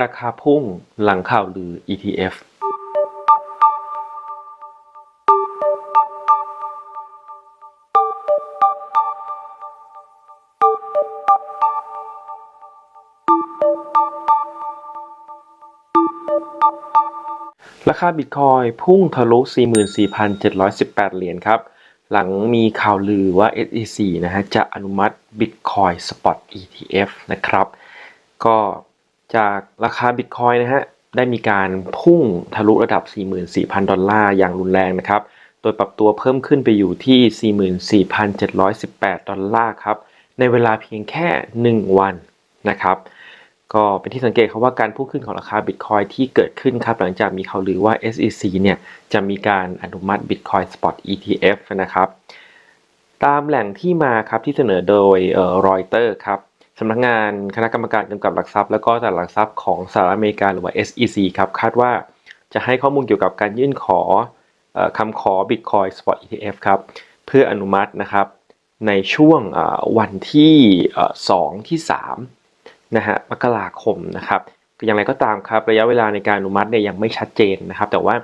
ราคาพุ่งหลังข่าวลือ ETF ราคาบิตคอยพุ่งทะลุ 44,718 เหรียญครับ หลังมีข่าวลือว่า SEC นะฮะจะอนุมัติ Bitcoin Spot ETF นะครับ ก็ จากราคา Bitcoin นะฮะได้มีการพุ่งทะลุระดับ 44,000 ดอลลาร์อย่างรุนแรงนะครับ โดยปรับตัวเพิ่มขึ้นไปอยู่ที่ 44,718 ดอลลาร์ครับ ในเวลาเพียงแค่ 1 วันนะครับ ก็เป็นที่สังเกตครับว่าการพุ่งขึ้นของราคา Bitcoin ที่เกิดขึ้นครับ หลังจากมีข่าวลือว่า SEC เนี่ยจะมีการอนุมัติ Bitcoin Spot ETF นะครับ ตามแหล่งที่มาครับที่เสนอโดยรอยเตอร์ครับ สำนักงานคณะกรรมการกำกับหลักทรัพย์ และก็ตลาดหลักทรัพย์ของสหรัฐอเมริกาหรือว่า SEC ครับคาดว่าจะให้ข้อมูลเกี่ยวกับการยื่นขออคำขอ Bitcoin Spot ETF ครับเพื่ออนุมัตินะครับในช่วงวันที่เอ่อสองที่สามนะฮะมกราคมนะครับอย่างไรก็ตามครับระยะเวลาในการอนุมัติเนี่ยยังไม่ชัดเจนนะครับ แต่ว่า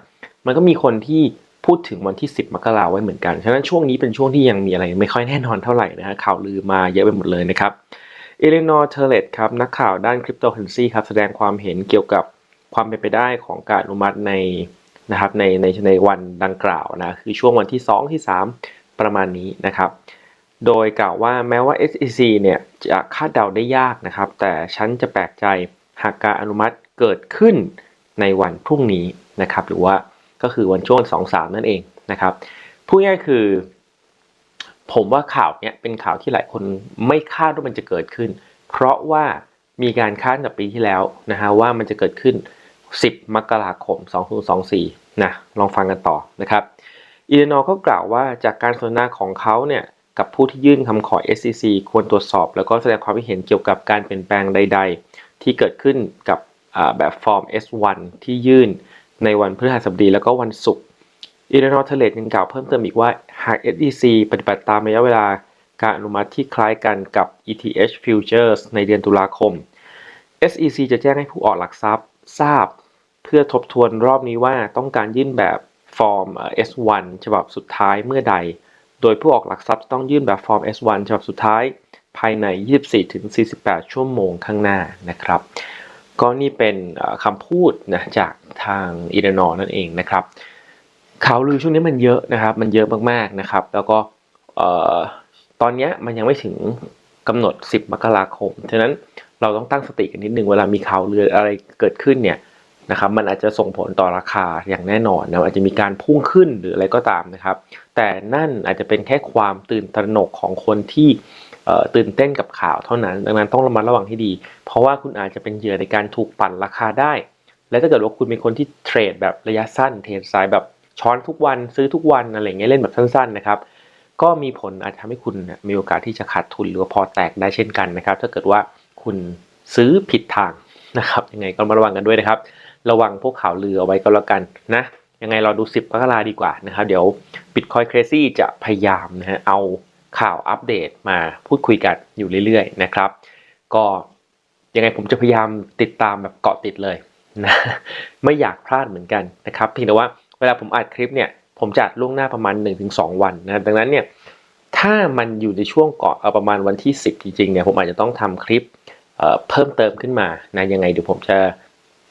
มันก็มีคนที่พูดถึงวันที่ 10 มกราไว้เหมือนกัน ฉะนั้นช่วงนี้เป็นช่วงที่ยังมีอะไรไม่ค่อยแน่นอนเท่าไหร่นะฮะข่าวลือมาเยอะไปหมดเลยนะครับ อเลนอร์เทเลตครับนักข่าวด้านคริปโตเคอเรนซีครับแสดงความเห็นเกี่ยวกับความเป็นไปได้ของการอนุมัติในนะครับในในในวันดังกล่าวนะคือช่วงวันที่ 2 ที่ 3 ประมาณนี้นะครับ โดยกล่าวว่าแม้ว่า SEC เนี่ยจะคาดเดาได้ยากนะครับ แต่ฉันจะแปลกใจหากการอนุมัติเกิดขึ้นในวันพรุ่งนี้นะครับ หรือว่าก็คือวันช่วง 2-3 นั่นเองนะครับพูดง่ายคือ ผมว่าข่าวเนี้ยเป็นข่าวที่หลายคนไม่คาดว่ามันจะเกิดขึ้น เพราะว่ามีการคาดตั้งแต่ปีที่แล้วนะฮะว่ามันจะเกิดขึ้น 10 มกราคม 2024 นะลองฟังกันต่อนะครับอีเลนอร์ก็กล่าวว่าจากการสนทนาของเขาเนี่ยกับผู้ที่ยื่นคำขอ SEC ควรตรวจสอบ แล้วก็แสดงความคิดเห็นเกี่ยวกับการเปลี่ยนแปลงใด ๆ ที่เกิดขึ้นกับแบบฟอร์ม S1 ที่ยื่นในวันพฤหัสบดีแล้วก็วันศุกร์อีเลนอร์เทเลตยังกล่าวเพิ่มเติมอีกว่าาก SEC ปฏิบัติตามระยะเวลาการอนุมัติที่คล้ายกันกับ ETH Futures ในเดือนตุลาคม SEC จะแจ้งให้ผู้ออกหลักทรัพย์ทราบ เพื่อทบทวนรอบนี้ว่าต้องการยื่นแบบฟอร์ม S1 ฉบับสุดท้ายเมื่อใด โดยผู้ออกหลักทรัพย์ต้องยื่นแบบฟอร์ม S1 ฉบับสุดท้าย ภายใน 24-48 ชั่วโมงข้างหน้านะครับ ก็นี่เป็นคำพูดนะจากทางอีเดนอร์นั่นเองนะครับ ข่าวลือช่วงนี้มันเยอะนะครับ มันเยอะมากๆนะครับ แล้วก็ตอนนี้มันยังไม่ถึงกำหนด 10 มกราคม ฉะนั้นเราต้องตั้งสติกันนิดนึงเวลามีข่าวลืออะไรเกิดขึ้นเนี่ยนะครับมันอาจจะส่งผลต่อราคาอย่างแน่นอนนะอาจจะมีการพุ่งขึ้นหรืออะไรก็ตามนะครับ แต่นั่นอาจจะเป็นแค่ความตื่นตระหนกของคนที่ตื่นเต้นกับข่าวเท่านั้น ดังนั้นต้องระมัดระวังให้ดี เพราะว่าคุณอาจจะเป็นเหยื่อในการถูกปั่นราคาได้ และถ้าเกิดว่าคุณเป็นคนที่เทรดแบบระยะสั้นเทรดสายแบบ ช้อนทุกวันซื้อทุกวันอะไรเงี้ยเล่นแบบสั้นๆนะครับ ก็มีผลอาจจะทำให้คุณมีโอกาสที่จะขาดทุนหรือพอแตกได้เช่นกันนะครับ ถ้าเกิดว่าคุณซื้อผิดทางนะครับยังไงก็มาระวังกันด้วยนะครับ ระวังพวกข่าวลือเอาไว้ก็แล้วกันนะยังไงเราดู 10มกราดีกว่านะครับ เดี๋ยว Bitcoin Crazy จะพยายามนะฮะเอาข่าวอัปเดตมาพูดคุยกันอยู่เรื่อยๆนะครับ ก็ยังไงผมจะพยายามติดตามแบบเกาะติดเลยนะไม่อยากพลาดเหมือนกันนะครับเพียงแต่ว่า เวลาผมอัดคลิปเนี่ยผมจะอัดล่วงหน้าประมาณ 1-2 วันนะดังนั้นเนี่ยถ้ามันอยู่ในช่วงก่อนเอ่อประมาณวันที่ 10 จริงๆเนี่ยผมอาจจะต้องทำคลิปเเพิ่มเติมขึ้นมานะยังไงเดี๋ยวผมจะ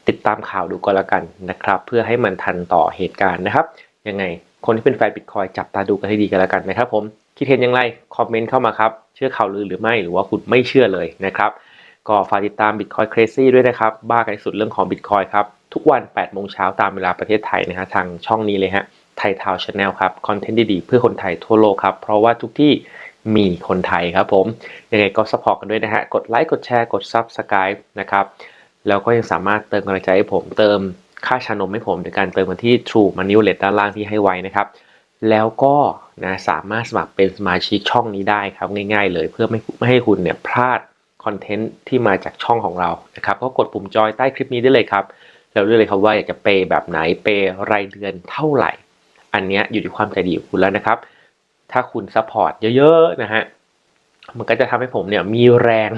ติดตามข่าวดูก็แล้วกันนะครับ เพื่อให้มันทันต่อเหตุการณ์นะครับ ยังไงคนที่เป็นแฟนบิตคอยจับตาดูกันให้ดีกันแล้วกันนะครับผมคิดเห็นอย่างไรคอมเมนต์เข้ามาครับ เชื่อข่าวลือหรือไม่หรือว่าคุณไม่เชื่อเลยนะครับ ก็ฝากติดตาม Bitcoin Crazy ด้วยนะครับ บ้ากันที่สุดเรื่องของ Bitcoin ครับ ทุกวัน 8 โมงเช้าตามเวลาประเทศไทยนะฮะทางช่องนี้เลยฮะไทยทาวชาแนลครับ คอนเทนต์ดีๆ เพื่อคนไทยทั่วโลกครับ เพราะว่าทุกที่มีคนไทยครับผม ยังไงก็สปอร์ตกันด้วยนะฮะ กดไลค์กดแชร์กด Subscribe นะครับ แล้วก็ยังสามารถเติมกำลังใจให้ผมเติมค่าชานมให้ผมโดยการเติมมาที่ True Money Wallet ด้านล่างที่ให้ไว้นะครับ แล้วก็นะสามารถสมัครเป็นสมาชิกช่องนี้ได้ครับง่าย ๆ เลยเพื่อไม่ไม่ให้คุณเนี่ยพลาดคอนเทนต์ที่มาจากช่องของเรานะครับก็กดปุ่มจอยใต้คลิปนี้ได้เลยครับ แล้วเลือกเลยครับว่าอยากจะเปย์แบบไหนเปย์รายเดือนเท่าไหร่ อันนี้อยู่ที่ความใจดีของคุณแล้วนะครับ ถ้าคุณซัพพอร์ตเยอะๆนะฮะมันก็จะทำให้ผมเนี่ยมีแรง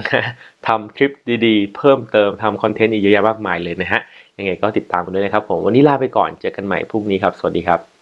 ทำคลิปดีๆ เพิ่มเติมทำคอนเทนต์อีกเยอะแยะมากมายเลยนะฮะยังไงก็ติดตามกันด้วยนะครับผมวันนี้ลาไปก่อนเจอกันใหม่พรุ่งนี้ครับ สวัสดีครับ